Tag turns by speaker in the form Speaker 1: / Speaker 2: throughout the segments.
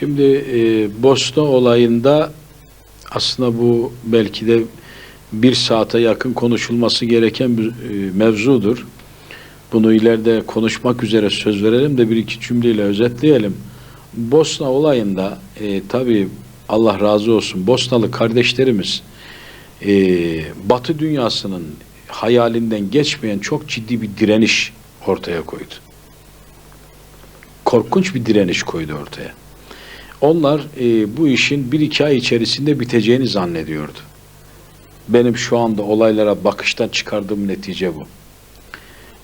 Speaker 1: Şimdi e, Bosna olayında aslında bu belki de bir saate yakın konuşulması gereken bir e, mevzudur. Bunu ileride konuşmak üzere söz verelim de bir iki cümleyle özetleyelim. Bosna olayında e, tabii Allah razı olsun Bosnalı kardeşlerimiz e, Batı dünyasının hayalinden geçmeyen çok ciddi bir direniş ortaya koydu. Korkunç bir direniş koydu ortaya. Onlar e, bu işin bir iki ay içerisinde biteceğini zannediyordu. Benim şu anda olaylara bakıştan çıkardığım netice bu.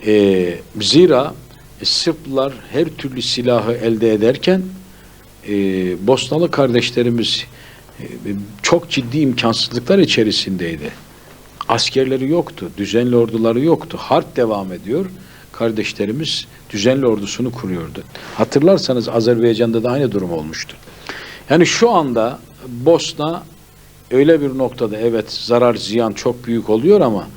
Speaker 1: E, zira Sırplar her türlü silahı elde ederken e, Bosnalı kardeşlerimiz e, çok ciddi imkansızlıklar içerisindeydi. Askerleri yoktu, düzenli orduları yoktu. Harp devam ediyor. Kardeşlerimiz düzenli ordusunu kuruyordu. Hatırlarsanız Azerbaycan'da da aynı durum olmuştu. Yani şu anda Bosna öyle bir noktada evet zarar ziyan çok büyük oluyor ama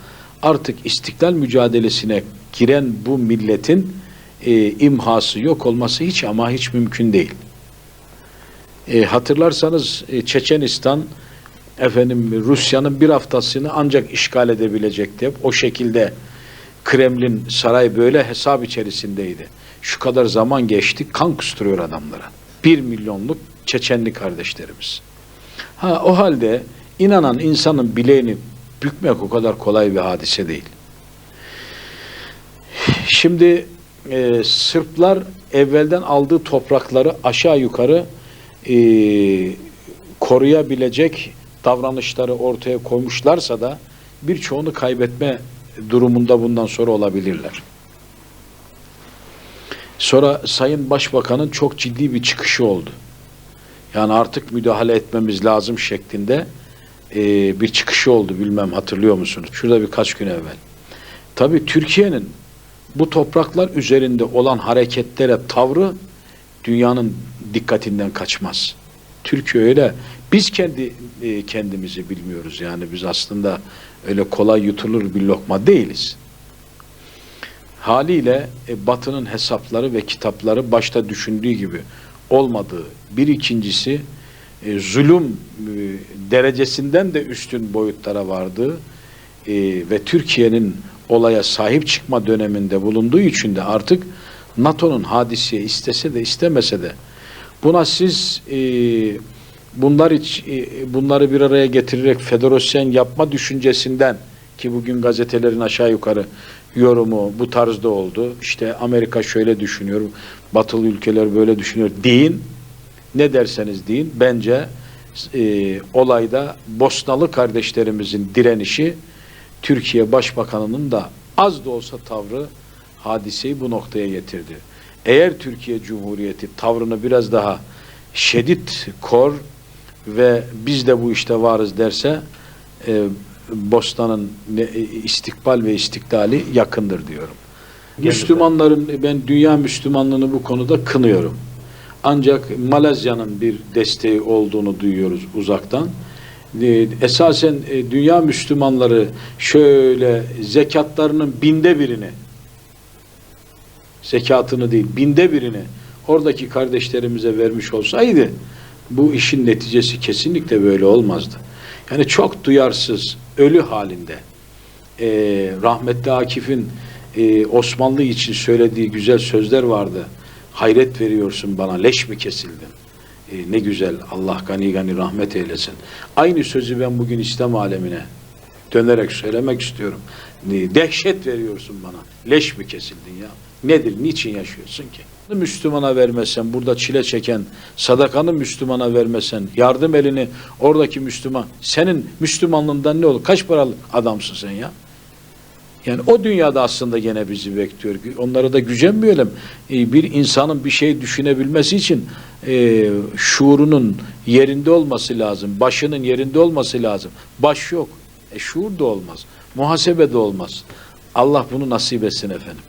Speaker 1: artık istiklal mücadelesine giren bu milletin e, imhası yok olması hiç ama hiç mümkün değil. E, hatırlarsanız e, Çeçenistan efendim Rusya'nın bir haftasını ancak işgal edebilecekti. O şekilde Kremlin saray böyle hesap içerisindeydi. Şu kadar zaman geçti kan kusturuyor adamlara. Bir milyonluk Çeçenli kardeşlerimiz. Ha o halde inanan insanın bileğini bükmek o kadar kolay bir hadise değil. Şimdi e, Sırplar evvelden aldığı toprakları aşağı yukarı e, koruyabilecek davranışları ortaya koymuşlarsa da birçoğunu kaybetme durumunda bundan sonra olabilirler. Sonra Sayın Başbakan'ın çok ciddi bir çıkışı oldu. Yani artık müdahale etmemiz lazım şeklinde e, bir çıkışı oldu bilmem hatırlıyor musunuz? Şurada birkaç gün evvel. Tabii Türkiye'nin bu topraklar üzerinde olan hareketlere tavrı dünyanın dikkatinden kaçmaz. Türkiye öyle. Biz kendi e, kendimizi bilmiyoruz yani biz aslında öyle kolay yutulur bir lokma değiliz. Haliyle e, Batı'nın hesapları ve kitapları başta düşündüğü gibi olmadığı. Bir ikincisi e, zulüm e, derecesinden de üstün boyutlara vardığı e, ve Türkiye'nin olaya sahip çıkma döneminde bulunduğu için de artık NATO'nun hadiseye istese de istemese de buna siz e, bunlar iç, e, bunları bir araya getirerek federasyon yapma düşüncesinden ki bugün gazetelerin aşağı yukarı yorumu bu tarzda oldu. İşte Amerika şöyle düşünüyor, batılı ülkeler böyle düşünüyor deyin. Ne derseniz deyin. Bence e, olayda Bosnalı kardeşlerimizin direnişi Türkiye Başbakanı'nın da az da olsa tavrı hadiseyi bu noktaya getirdi. Eğer Türkiye Cumhuriyeti tavrını biraz daha şiddet kor ve biz de bu işte varız derse e, Bosna'nın ne- e, istikbal ve istiklali yakındır diyorum. Müslümanların ben dünya Müslümanlığını bu konuda kınıyorum. Ancak Malezya'nın bir desteği olduğunu duyuyoruz uzaktan. E, Esasen e, dünya Müslümanları şöyle zekatlarının binde birini zekatını değil binde birini oradaki kardeşlerimize vermiş olsaydı bu işin neticesi kesinlikle böyle olmazdı. Yani çok duyarsız, ölü halinde e, rahmetli Akif'in e, Osmanlı için söylediği güzel sözler vardı. Hayret veriyorsun bana, leş mi kesildin? E, ne güzel, Allah gani gani rahmet eylesin. Aynı sözü ben bugün İslam alemine dönerek söylemek istiyorum. E, Dehşet veriyorsun bana, leş mi kesildin ya? Nedir, niçin yaşıyorsun ki? Müslümana vermesen, burada çile çeken, sadakanı Müslümana vermesen, yardım elini oradaki Müslüman, senin Müslümanlığından ne olur? Kaç paralık adamsın sen ya? Yani o dünyada aslında gene bizi bekliyor. Onlara da gücenmeyelim. Ee, Bir insanın bir şey düşünebilmesi için e, şuurunun yerinde olması lazım. Başının yerinde olması lazım. Baş yok. E, şuur da olmaz. Muhasebe de olmaz. Allah bunu nasip etsin efendim.